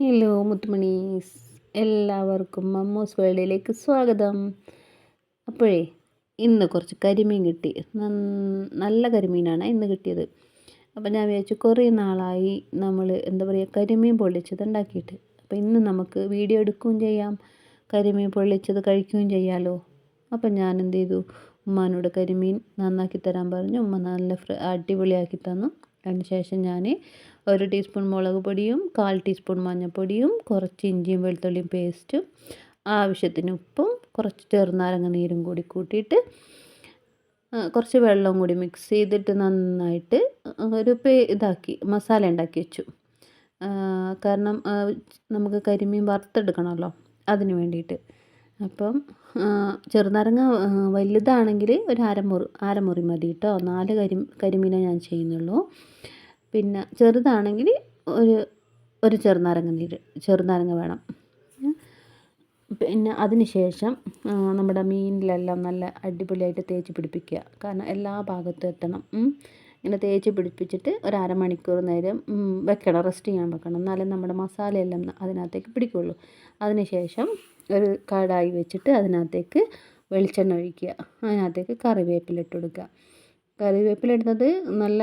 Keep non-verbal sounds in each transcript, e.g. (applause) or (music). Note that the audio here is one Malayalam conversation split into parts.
ഹലോ മുത്തുമണീസ്. എല്ലാവർക്കും മമ്മൂസ് വേൾഡിലേക്ക് സ്വാഗതം. അപ്പോഴേ ഇന്ന് കുറച്ച് കരിമീൻ കിട്ടി. നല്ല കരിമീനാണ് ഇന്ന് കിട്ടിയത്. അപ്പോൾ ഞാൻ വിചാരിച്ചു കുറേ നാളായി നമ്മൾ എന്താ പറയുക കരിമീൻ പൊള്ളിച്ചത് ഉണ്ടാക്കിയിട്ട്. അപ്പോൾ ഇന്ന് നമുക്ക് വീഡിയോ എടുക്കുകയും ചെയ്യാം. കരിമീൻ പൊള്ളിച്ചത് കഴിക്കുകയും ചെയ്യാമല്ലോ അപ്പം ഞാൻ എന്ത് ചെയ്തു? ഉമ്മാനോട് കരിമീൻ നന്നാക്കി തരാൻ പറഞ്ഞു. ഉമ്മ നല്ല അടിപൊളിയാക്കി തന്നു. അതിന് ശേഷം ഞാൻ ഒരു ടീസ്പൂൺ മുളക് പൊടിയും കാൽ ടീസ്പൂൺ മഞ്ഞൾപ്പൊടിയും കുറച്ച് ഇഞ്ചിയും വെളുത്തുള്ളിയും പേസ്റ്റും ആവശ്യത്തിന് ഉപ്പും കുറച്ച് ചെറുനാരങ്ങ നീരും കൂടി കൂട്ടിയിട്ട് കുറച്ച് വെള്ളവും കൂടി മിക്സ് ചെയ്തിട്ട് നന്നായിട്ട് ഒരു പേ ഇതാക്കി മസാല ഉണ്ടാക്കി വെച്ചു. കാരണം നമുക്ക് കരിമീൻ വറുത്തെടുക്കണമല്ലോ അതിന് വേണ്ടിയിട്ട്. അപ്പം ചെറുനാരങ്ങ വലുതാണെങ്കിൽ ഒരു അരമുറി അരമുറി മതി കേട്ടോ നാല് കരി കരിമീനേ ഞാൻ ചെയ്യുന്നുള്ളൂ. പിന്നെ ചെറുതാണെങ്കിൽ ഒരു ഒരു ചെറുനാരങ്ങ നീര് ചെറുനാരങ്ങ വേണം. പിന്നെ അതിന് ശേഷം നമ്മുടെ മീനിലെല്ലാം നല്ല അടിപൊളിയായിട്ട് തേച്ച് പിടിപ്പിക്കുക. കാരണം എല്ലാ ഭാഗത്തും എത്തണം. ഇങ്ങനെ തേച്ച് പിടിപ്പിച്ചിട്ട് ഒരു അരമണിക്കൂർ നേരം വെക്കണം. റെസ്റ്റ് ചെയ്യാൻ വെക്കണം. എന്നാലേ നമ്മുടെ മസാലയെല്ലാം അതിനകത്തേക്ക് പിടിക്കുകയുള്ളൂ. അതിന് ശേഷം ഒരു കടായി വെച്ചിട്ട് അതിനകത്തേക്ക് വെളിച്ചെണ്ണ ഒഴിക്കുക. അതിനകത്തേക്ക് കറിവേപ്പില ഇട്ട് കൊടുക്കുക. കറിവേപ്പില ഇടുന്നത് നല്ല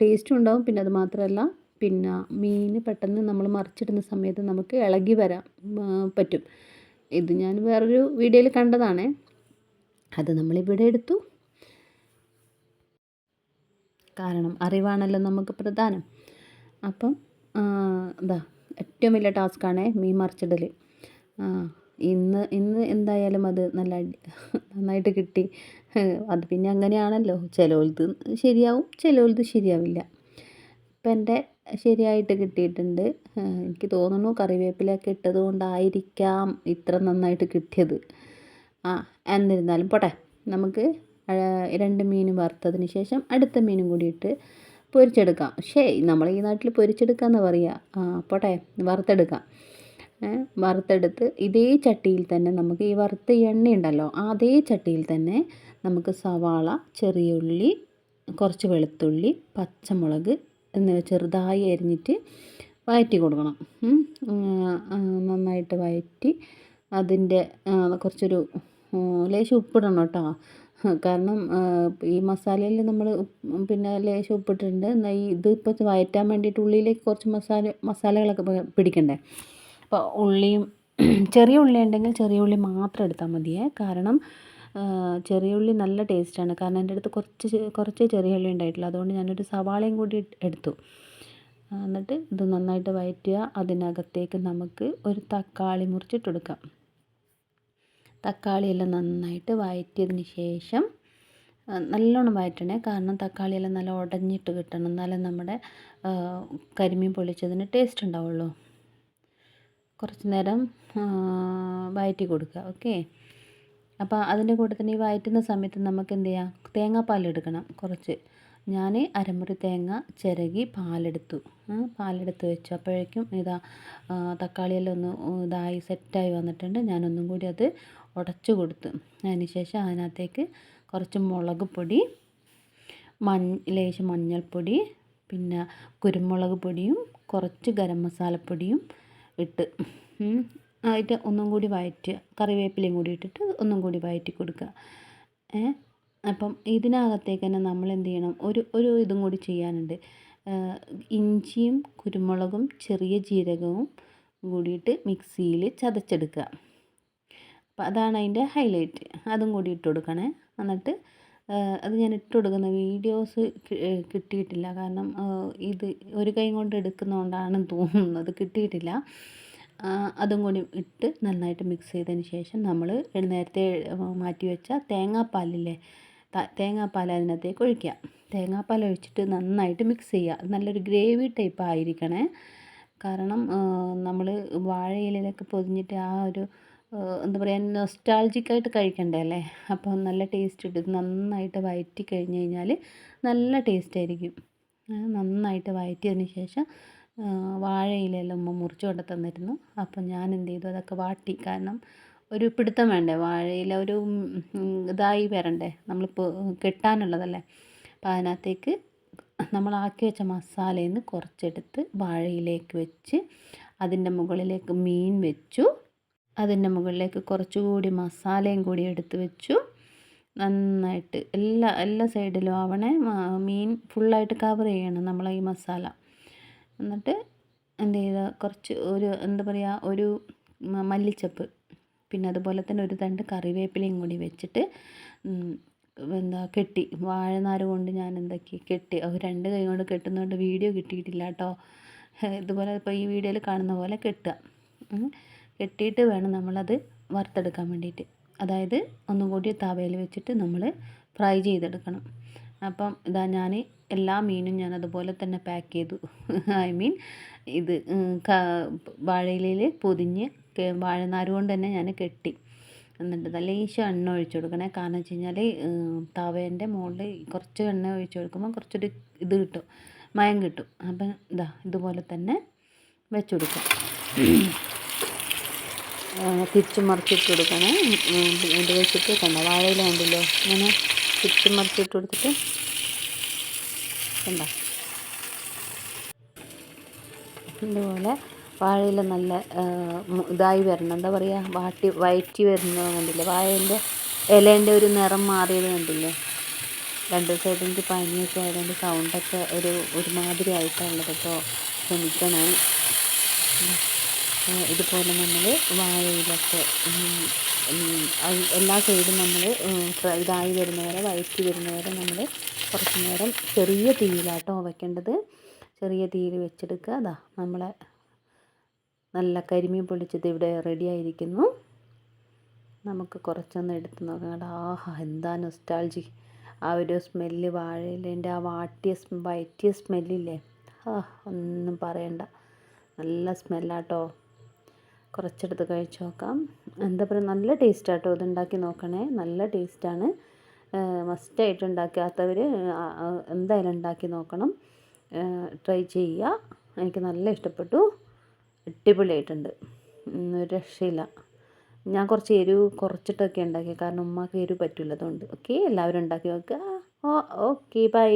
ടേസ്റ്റും ഉണ്ടാവും. പിന്നെ അത് മാത്രമല്ല പിന്നെ മീൻ പെട്ടെന്ന് നമ്മൾ മറിച്ചിടുന്ന സമയത്ത് നമുക്ക് ഇളകി വരാൻ പറ്റും. ഇത് ഞാൻ വേറൊരു വീഡിയോയിൽ കണ്ടതാണ്. അത് നമ്മളിവിടെ എടുത്തു. കാരണം അറിവാണല്ലോ നമുക്ക് പ്രധാനം. അപ്പം എന്താ ഏറ്റവും വലിയ ടാസ്ക്കാണ് മീൻ മറിച്ചിടൽ ഇന്ന് ഇന്ന് എന്തായാലും അത് നല്ല നന്നായിട്ട് കിട്ടി. അത് പിന്നെ അങ്ങനെയാണല്ലോ. ചിലവർക്ക് ശരിയാവും ചിലവർക്ക് ശരിയാവില്ല. ഇപ്പം എന്റെ ശരിയായിട്ട് കിട്ടിയിട്ടുണ്ട്. എനിക്ക് തോന്നുന്നു കറിവേപ്പിലയൊക്കെ ഇട്ടത് കൊണ്ടായിരിക്കാം ഇത്ര നന്നായിട്ട് കിട്ടിയത്. ആ എന്നിരുന്നാലും പോട്ടെ. നമുക്ക് രണ്ട് മീൻ വറുത്തതിന് ശേഷം അടുത്ത മീനും കൂടി ഇട്ട് പൊരിച്ചെടുക്കാം. ശേ നമ്മൾ ഈ നാട്ടിൽ പൊരിച്ചെടുക്കാമെന്ന് പറയുക ആ പോട്ടെ വറുത്തെടുക്കാം. വറുത്തെടുത്ത് ഇതേ ചട്ടിയിൽ തന്നെ നമുക്ക് ഈ വറുത്ത എണ്ണ ഉണ്ടല്ലോ അതേ ചട്ടിയിൽ തന്നെ നമുക്ക് സവാള ചെറിയ ഉള്ളി കുറച്ച് വെളുത്തുള്ളി പച്ചമുളക് എന്നിവ ചെറുതായി അരിഞ്ഞിട്ട് വഴറ്റി കൊടുക്കണം. നന്നായിട്ട് വഴറ്റി അതിന്റെ കുറച്ചൊരു ലേശം ഉപ്പിടണം കേട്ടോ. കാരണം ഈ മസാലയിൽ നമ്മൾ പിന്നെ ലേശം ഉപ്പിട്ടിട്ടുണ്ട്. ഈ ഇത് വഴറ്റാൻ വേണ്ടിയിട്ട് ഉള്ളിലേക്ക് കുറച്ച് മസാല മസാലകളൊക്കെ പിടിക്കണ്ടേ? അപ്പോൾ ഉള്ളിയും (clears throat) ചെറിയ ഉള്ളി ഉണ്ടെങ്കിൽ ചെറിയ ഉള്ളി മാത്രം എടുത്താൽ മതിയേ. കാരണം ചെറിയ ഉള്ളി നല്ല ടേസ്റ്റാണ് കാരണം എന്റെ അടുത്ത് കുറച്ച് കുറച്ച് ചെറിയ ഉള്ളി ഉണ്ടായിട്ടുള്ളൂ. അതുകൊണ്ട് ഞാനൊരു സവാളയും കൂടി എടുത്തു. എന്നിട്ട് ഇത് നന്നായിട്ട് വഴറ്റുക അതിനകത്തേക്ക് നമുക്ക് ഒരു തക്കാളി മുറിച്ചിട്ടെടുക്കാം തക്കാളിയെല്ലാം നന്നായിട്ട് വഴറ്റിയതിന് ശേഷം നല്ലോണം വഴറ്റണേ കാരണം തക്കാളിയെല്ലാം നല്ല ഉടഞ്ഞിട്ട് കിട്ടണം. എന്നാലേ നമ്മുടെ കരിമീൻ പൊള്ളിച്ചതിന് ടേസ്റ്റ് ഉണ്ടാവുള്ളൂ. കുറച്ച് നേരം വഴറ്റി കൊടുക്കുക. ഓക്കെ? അപ്പോൾ അതിന്റെ കൂടെ തന്നെ ഈ വഴറ്റുന്ന സമയത്ത് നമുക്ക് എന്ത് ചെയ്യാം? തേങ്ങാപ്പാൽ എടുക്കണം കുറച്ച്. ഞാൻ അരമുറി തേങ്ങ ചിരകി പാലെടുത്തു. പാലെടുത്ത് വെച്ചു. അപ്പോഴേക്കും ഇതാ തക്കാളിയെല്ലാം ഒന്ന് ഇതായി സെറ്റായി വന്നിട്ടുണ്ട്. ഞാനൊന്നും കൂടി അത് ഉടച്ചു കൊടുത്തു. അതിന് ശേഷം അതിനകത്തേക്ക് കുറച്ച് മുളക് പൊടി മൺ ലേശം മഞ്ഞൾപ്പൊടി പിന്നെ കുരുമുളക് പൊടിയും കുറച്ച് ഗരം മസാലപ്പൊടിയും ഇട്ട് ആയിട്ട് ഒന്നും കൂടി വഴറ്റുക കറിവേപ്പിലയും കൂടി ഇട്ടിട്ട് ഒന്നും കൂടി വഴറ്റി കൊടുക്കുക. അപ്പം ഇതിനകത്തേക്ക് തന്നെ നമ്മൾ എന്ത് ചെയ്യണം? ഒരു ഒരു ഇതും കൂടി ചെയ്യാനുണ്ട്. ഇഞ്ചിയും കുരുമുളകും ചെറിയ ജീരകവും കൂടിയിട്ട് മിക്സിയിൽ ചതച്ചെടുക്കുക. അപ്പം അതാണ് അതിന്റെ ഹൈലൈറ്റ്. അതും കൂടി ഇട്ട് കൊടുക്കണേ. എന്നിട്ട് അത് ഞാൻ ഇട്ട് കൊടുക്കുന്ന. വീഡിയോസ് കിട്ടിയിട്ടില്ല. കാരണം ഇത് ഒരു കൈ കൊണ്ട് എടുക്കുന്നതുകൊണ്ടാണ് തോന്നുന്നത്. കിട്ടിയിട്ടില്ല. അതും കൂടി ഇട്ട് നന്നായിട്ട് മിക്സ് ചെയ്തതിന് ശേഷം നമ്മൾ നേരത്തെ മാറ്റി വെച്ച തേങ്ങാപ്പാലില്ലേ? തേങ്ങാപ്പാൽ അതിനകത്തേക്ക് ഒഴിക്കുക. തേങ്ങാപ്പാൽ ഒഴിച്ചിട്ട് നന്നായിട്ട് മിക്സ് ചെയ്യുക. നല്ലൊരു ഗ്രേവി ടൈപ്പ് ആയിരിക്കണേ. കാരണം നമ്മൾ വാഴയിലൊക്കെ പൊതിഞ്ഞിട്ട് ആ ഒരു എന്താ പറയുക നൊസ്റ്റാൾജിക്കായിട്ട് കഴിക്കണ്ടേ അല്ലേ? അപ്പോൾ നല്ല ടേസ്റ്റ് കിട്ടും നന്നായിട്ട് വഴറ്റി കഴിഞ്ഞ് കഴിഞ്ഞാൽ നല്ല ടേസ്റ്റ് ആയിരിക്കും. നന്നായിട്ട് വഴറ്റിയതിന് ശേഷം വാഴയിലെല്ലാം ഉമ്മ മുറിച്ച് കൊണ്ട് തന്നിരുന്നു. അപ്പം ഞാൻ എന്ത് ചെയ്തു? അതൊക്കെ വാട്ടി. കാരണം ഒരു പിടുത്തം വേണ്ടേ? വാഴയില ഒരു ഇതായി വരണ്ടേ? നമ്മളിപ്പോൾ കെട്ടാനുള്ളതല്ലേ? അപ്പോൾ അതിനകത്തേക്ക് നമ്മൾ ആക്കി വെച്ച മസാലയിൽ നിന്ന് കുറച്ചെടുത്ത് വാഴയിലേക്ക് വെച്ച് അതിന്റെ മുകളിലേക്ക് മീൻ വെച്ചു. അതിന്റെ മുകളിലേക്ക് കുറച്ചുകൂടി മസാലയും കൂടി എടുത്ത് വെച്ചു. നന്നായിട്ട് എല്ലാ എല്ലാ സൈഡിലും ആവണേ മീൻ ഫുള്ളായിട്ട് കവർ ചെയ്യണം നമ്മൾ ഈ മസാല. എന്നിട്ട് എന്ത് ചെയ്ത കുറച്ച് ഒരു എന്താ പറയുക ഒരു മല്ലിച്ചപ്പ് പിന്നെ അതുപോലെ തന്നെ ഒരു തണ്ട് കറിവേപ്പിലയും കൂടി വെച്ചിട്ട് എന്താ കെട്ടി. വാഴനാര് കൊണ്ട് ഞാൻ എന്താക്കി കെട്ടി. രണ്ട് കൈ കൊണ്ട് കെട്ടുന്നതുകൊണ്ട് വീഡിയോ കിട്ടിയിട്ടില്ല കേട്ടോ. ഇതുപോലെ ഇപ്പോൾ ഈ വീഡിയോയിൽ കാണുന്ന പോലെ കെട്ടുക. കെട്ടിയിട്ട് വേണം നമ്മളത് വറുത്തെടുക്കാൻ വേണ്ടിയിട്ട്. അതായത് ഒന്നും കൂടി തവയിൽ വെച്ചിട്ട് നമ്മൾ ഫ്രൈ ചെയ്തെടുക്കണം. അപ്പം ഇതാ ഞാൻ എല്ലാ മീനും ഞാൻ അതുപോലെ തന്നെ പാക്ക് ചെയ്തു. (laughs) ഐ മീൻ ഇത് വാഴയിലയിൽ പൊതിഞ്ഞ് വാഴനാര് കൊണ്ട് തന്നെ ഞാൻ കെട്ടി. എന്നിട്ട് നല്ല ഈശോ എണ്ണ ഒഴിച്ചു കൊടുക്കണേ. കാരണം വെച്ച് കഴിഞ്ഞാൽ തവേന്റെ മുകളിൽ കുറച്ച് എണ്ണ ഒഴിച്ചു കൊടുക്കുമ്പോൾ കുറച്ചൊരു ഇത് കിട്ടും. മയം കിട്ടും. അപ്പം ഇതാ ഇതുപോലെ തന്നെ വെച്ചു കൊടുക്കാം. തിരിച്ച് മറിച്ചിട്ട് കൊടുക്കണേ. ഇത് വെച്ചിട്ട് കണ്ട? വാഴയില ഉണ്ടല്ലോ. ഇങ്ങനെ തിരിച്ചു മറിച്ചിട്ട് കൊടുത്തിട്ട് കണ്ട? ഇതുപോലെ വാഴയില നല്ല ഇതായി വരണം. എന്താ പറയുക വാട്ടി വയറ്റി വരുന്നത് കണ്ടില്ലേ? വാഴേന്റെ ഇലേന്റെ ഒരു നിറം മാറിയത് കണ്ടില്ലേ? രണ്ട് ദിവസമായിട്ട് എനിക്ക് പനിയൊക്കെ ആയതുകൊണ്ട് സൗണ്ടൊക്കെ ഒരു ഒരുമാതിരി ആയിട്ടാണുള്ളത് കേട്ടോ ക്ഷമിക്കണേ ഇതുപോലെ നമ്മൾ വാഴയിലൊക്കെ എല്ലാ സൈഡും നമ്മൾ ഇതായി വരുന്നവരെ വഴറ്റി വരുന്നവരെ നമ്മൾ കുറച്ച് നേരം ചെറിയ തീയിലാട്ടോ വയ്ക്കേണ്ടത് ചെറിയ തീയിൽ വെച്ചെടുക്കുക. അതാ നമ്മളെ നല്ല കരിമീൻ പൊള്ളിച്ചത് ഇവിടെ റെഡി ആയിരിക്കുന്നു. നമുക്ക് കുറച്ചൊന്ന് എടുത്ത് നോക്കാം. ആഹാ എന്താ നൊസ്റ്റാൾജി ആ ഒരു സ്മെല്ല് വാഴയിലേന്റെ ആ വാട്ടിയ വയറ്റിയ സ്മെല്ലില്ലേ ആ ഒന്നും പറയണ്ട. നല്ല സ്മെല്ലാട്ടോ കുറച്ചെടുത്ത് കഴിച്ച് നോക്കാം. എന്താ പറയുക നല്ല ടേസ്റ്റാട്ടോ ഇത് ഉണ്ടാക്കി നോക്കണേ. നല്ല ടേസ്റ്റാണ് മസ്റ്റായിട്ട് ഉണ്ടാക്കാത്തവർ എന്തായാലും ഉണ്ടാക്കി നോക്കണം. ട്രൈ ചെയ്യുക. എനിക്ക് നല്ല ഇഷ്ടപ്പെട്ടു. അടിപൊളിയായിട്ടുണ്ട്. ഒരു രക്ഷയില്ല. ഞാൻ കുറച്ച് എരിവ് കുറച്ചിട്ടൊക്കെ ഉണ്ടാക്കി. കാരണം ഉമ്മാക്ക് എരിവ് പറ്റില്ല അതുകൊണ്ട് ഓക്കെ എല്ലാവരും ഉണ്ടാക്കി നോക്കുക. ഓ ഓക്കെ ബൈ